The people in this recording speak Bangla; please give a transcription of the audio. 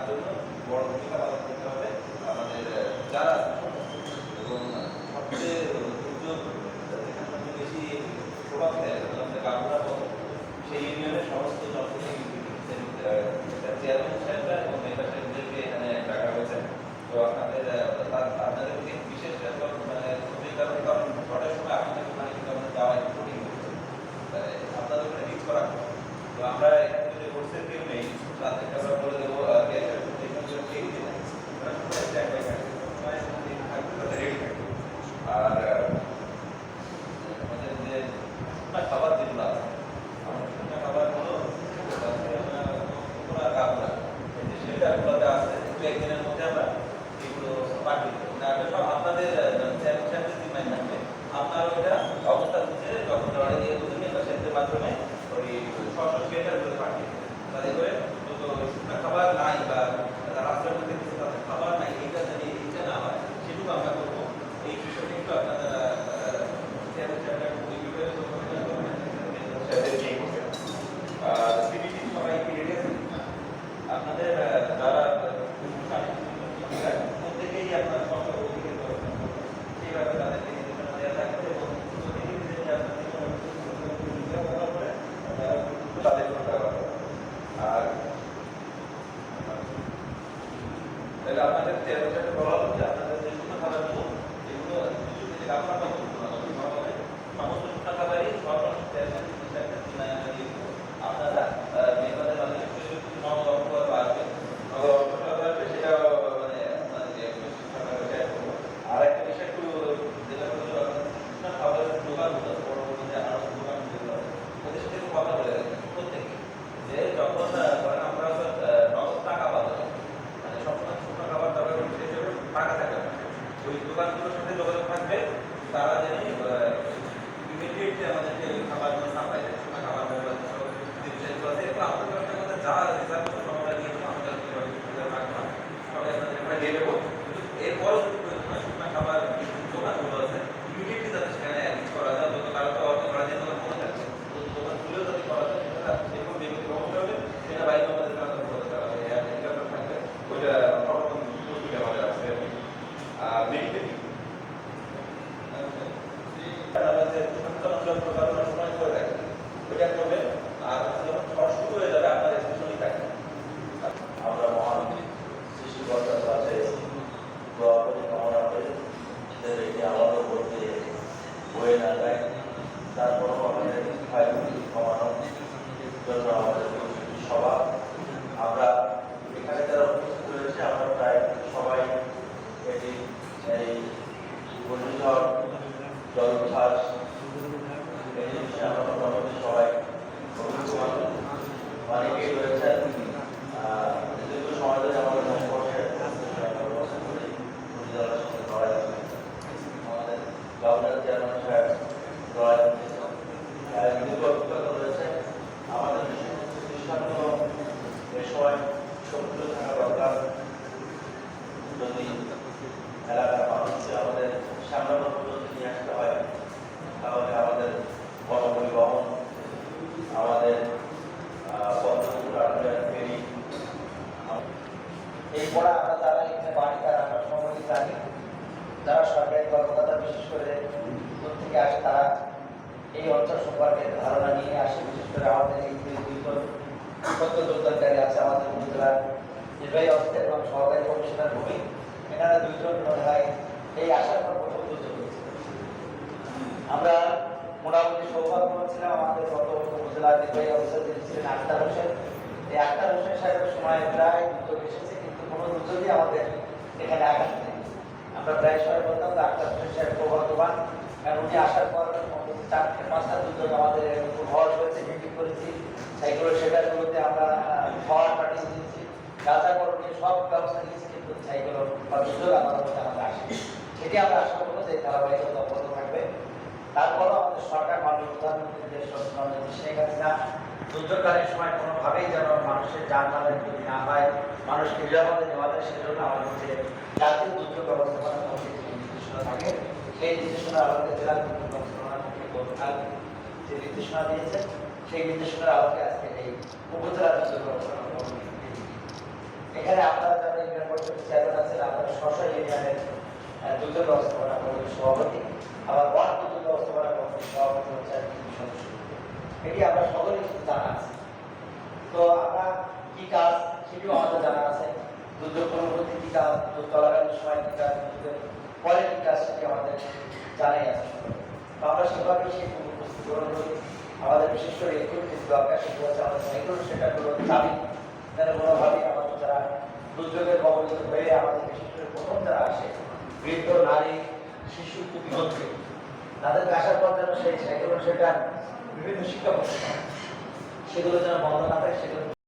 তার জন্য বড় ভূমিকা পালন করতে হবে। আমাদের যারা এবং সবচেয়ে বেশি প্রভাব ফেলে আমাদের কামরা সেই ইউনিয়নের সমস্ত চেয়ারম্যান সাহেবরা এবং মেম্বার সাহেবদেরকে এখানে ডাকা হয়েছে তো আপনাদের আপনাদের বিশেষ মানে কারণ কারণ ঝড়ের সময় আপনাদের ওখানে কিন্তু আমাদের যাওয়া একটু কঠিন আপনাদের ওখানে রিচ করা। তো আমরা এখানে যদি হোস্টেল কেউ নেই তাদেরকে আমরা বলে দেবো আহ, যে একটা এখানে যদি কেউ নেই, তারা সবাই stand by থাকবে। সবাই এখানে থাকবে, তাদের ready থাকবে। একদিনের মধ্যে আমরা এগুলো পাঠিয়ে দেবো না, আপনাদের জিম্মায় থাকবে আপনার ওইটা অবস্থা বুঝে যখন মাধ্যমে ওই সশস্ত্র সেন্টারগুলো পাঠিয়ে তাদের করে তো শুকনা খাবার নাই বা রাস্তার মধ্যে কিছু তাদের খাবার নাই এইটা যদি এইটা না হয় সেটুকু আমরা করব এই বিষয়টা একটু আপনারা চ্যানেল চ্যানেল ওই বিষয়ে তো সেটা নিয়ে করবেন আর সিবিটি সবাই কি রেডি আছেন আপনাদের আহ, যারা প্রত্যেকেই আপনার সরকার অধিকার করবেন সেইভাবে তাদেরকে নির্দেশনা দেওয়া থাকবে এবং প্রতিনিধিদের যে আপনাদের কোনো ভূমিকা পালন করে, তারা তাদের ভূমিকা পালন করে। আর সাথে বলা হলো যে আপনাদের যে শুকনো খাবারগুলো এগুলো কিছু কিছু আপনার সমস্ত খাবারই সরকার চেয়ারম্যান আপনারা আহ, মেম্বারদের মাধ্যমে কিছু কিছু নগদ অর্থ আসবে নগদ অর্থ আসবে সেটা মানে আপনাদের যে সরকারের শেয়ার করব আর একটা বিষয় একটু যেটা হলো শুকনো খাবারের দোকানগুলো বড় বড় যে আরও দোকান যেগুলো আছে ওদের সাথে একটু কথা বলে রাখবেন প্রত্যেকে যে যখন আহ, ধরেন আমরা হয়তো, আহ, নগদ টাকা পাবো মানে সবসময় শুকনো খাবার দাবার শেষ হবে টাকা থাকবে না ওই দোকানগুলোর সাথে যোগাযোগ থাকবে তারা যেন ইমিডিয়েটলি আমাদেরকে খাবার সাপ্লাই খাবার দেওয়ার জন্য যা রিজার্ভ করতে আমরা দিয়ে দেবো আমাদের রাখব না সবাই আপনাদের আমরা দিয়ে দেবো কিন্তু এরপরও যদি প্রয়োজন হয় শুকনো খাবার দোকানগুলো আছে ইমিডিয়েটলি যাতে সেখানে অ্যারেঞ্জ করা যায় অন্তত কারও তো অর্থ করা যায় দোকান মনে থাকছে তো দোকান খুলেও যদি করা যায় সেটা যেরকম বেগুনি কমাতে হবে সেটা বাইরে আমাদের কাছে বলতে হবে এটা থাকবে ওইটা সরকম প্রস্তুতি আমাদের আছে আর মেডিকেল আমাদের সঞ্চালন প্রকাশনার সময় করে রাখবে ওইটা করবে আর হচ্ছে যখন ঝড় শুরু হয়ে যাবে আপনার স্টেশনই থাকবে আমরা মহান সৃষ্টিকর্তার কাছে দোয়া করি কামনা করি যে এটি আমাদের মধ্যে বয়ে না যায় তারপরও আমাদের ক্ষয়ক্ষতি কমানোর জন্য আমাদের প্রস্তুতি সভা আমরা এখানে যারা উপস্থিত রয়েছে আমরা প্রায় সবাই এটি এই ঘূর্ণিঝড় জলোচ্ছ্বাস এই জিনিসে আমরা মোটামুটি সবাই অনেকেই রয়েছেন দীর্ঘ সময় ধরে আমাদের করি পরিচালনার সঙ্গে লড়াই। আমাদের গভর্নর চেয়ারম্যান সাহেব লড়াই দীর্ঘ রয়েছে আমাদের প্রতিষ্ঠানগুলো এ সময় সক্রিয় থাকা দরকার যদি এলাকার মানুষকে আমাদের সামনে পর্যন্ত নিয়ে আসতে হয় তাহলে আমাদের গণপরিবহন আমাদের ফেরি এরপরে আমরা যারা এখানে বাড়ি তারা আমরা সম্পর্কে জানি যারা সরকারি কর্মকর্তা, বিশেষ করে দূর থেকে আসে তারা এই অঞ্চল সম্পর্কে ধারণা নিয়ে আসে। বিশেষ করে আমাদের এই দুইজন যোগদানকারী আছে আমাদের উপজেলার নির্বাহী অফিসার এবং সহকারী কমিশনার ভূমি। এনারা দুইজন মনে হয় এই আসার পর প্রথম হয়েছে আমরা মোটামুটি সৌভাগ্য ছিলাম আমাদের গত উপজেলার নির্বাহী অফিসার যিনি ছিলেন আক্তার হোসেন। এই আক্তার হোসেন সাহেবের সময় প্রায় দুর্যোগ এসেছে, কিন্তু কোনো দুর্যোগই আমাদের এখানে আঘাত আমরা প্রায় সবাই বলতাম হোসেন সাহেব ভগবান কারণ উনি আসার পর চারটে পাঁচটা দুর্যোগ আমাদের ঘর হয়েছে, মিটিং করেছি। সাইকেলের সেটাগুলোতে আমরা ঘর পাঠিয়ে দিয়েছি। গাঁজা করণীয় সব ব্যবস্থা নিয়েছি, কিন্তু সাইকেল বা দুর্যোগ আমাদের মধ্যে আমরা আসে সেটি আমরা আশা করব যে ধারাবাহিকতা অব্যাহত থাকবে। তারপরও আমাদের সরকার মাননীয় প্রধানমন্ত্রী দেশ প্রধানমন্ত্রী শেখ হাসিনা দুর্যোগকালীন সময় কোনোভাবেই যেন মানুষের যানবাহনের ক্ষতি না হয় মানুষকে নিরাপদে নেওয়া যায়, সেজন্য আমাদের যে জাতীয় দুর্যোগ ব্যবস্থাপনা কমিটির যে নির্দেশনা থাকে, সেই নির্দেশনা আমাদের জেলা দুর্যোগ ব্যবস্থাপনা কমিটি গতকাল যে নির্দেশনা দিয়েছে, সেই নির্দেশনার আলোকে আজকে এই উপজেলা দুর্যোগ ব্যবস্থাপনা কমিটি এখানে আপনারা যারা ইউনিয়ন পরিষদের চেয়ারম্যান আছেন, আপনারা স্ব ইউনিয়নের দুর্যোগ ব্যবস্থাপনা কমিটির সভাপতি, আবার ব্যবস্থাপনা কমিটির সভাপতি এটি আমরা সকলেই কিন্তু জানা আছে। তো আমরা কি কাজ সেটিও আমাদের জানা আছে। দুর্যোগ পরবর্তী কাজ চলাকালীন সময় কি কাজ পরে কি কাজ সেটি আমাদের জানাই আছে তো আমরা সেভাবেই সেই উপস্থিত গ্রহণ করি। আমাদের বিশেষ করে একটু দরকার সেটি হচ্ছে আমাদের সাইকেল সেটাগুলো চাবি। যেন কোনোভাবেই আমাদের যারা দুর্যোগের কবলিত হয়ে আমাদের বিশেষ করে প্রথম যারা আসে, বৃদ্ধ, নারী, শিশু বিভক্তি তাদেরকে আসার পর যেন সেই, সেগুলো সেটা বিভিন্ন শিক্ষা সেগুলো যেন বন্ধ না থাকে, সেগুলো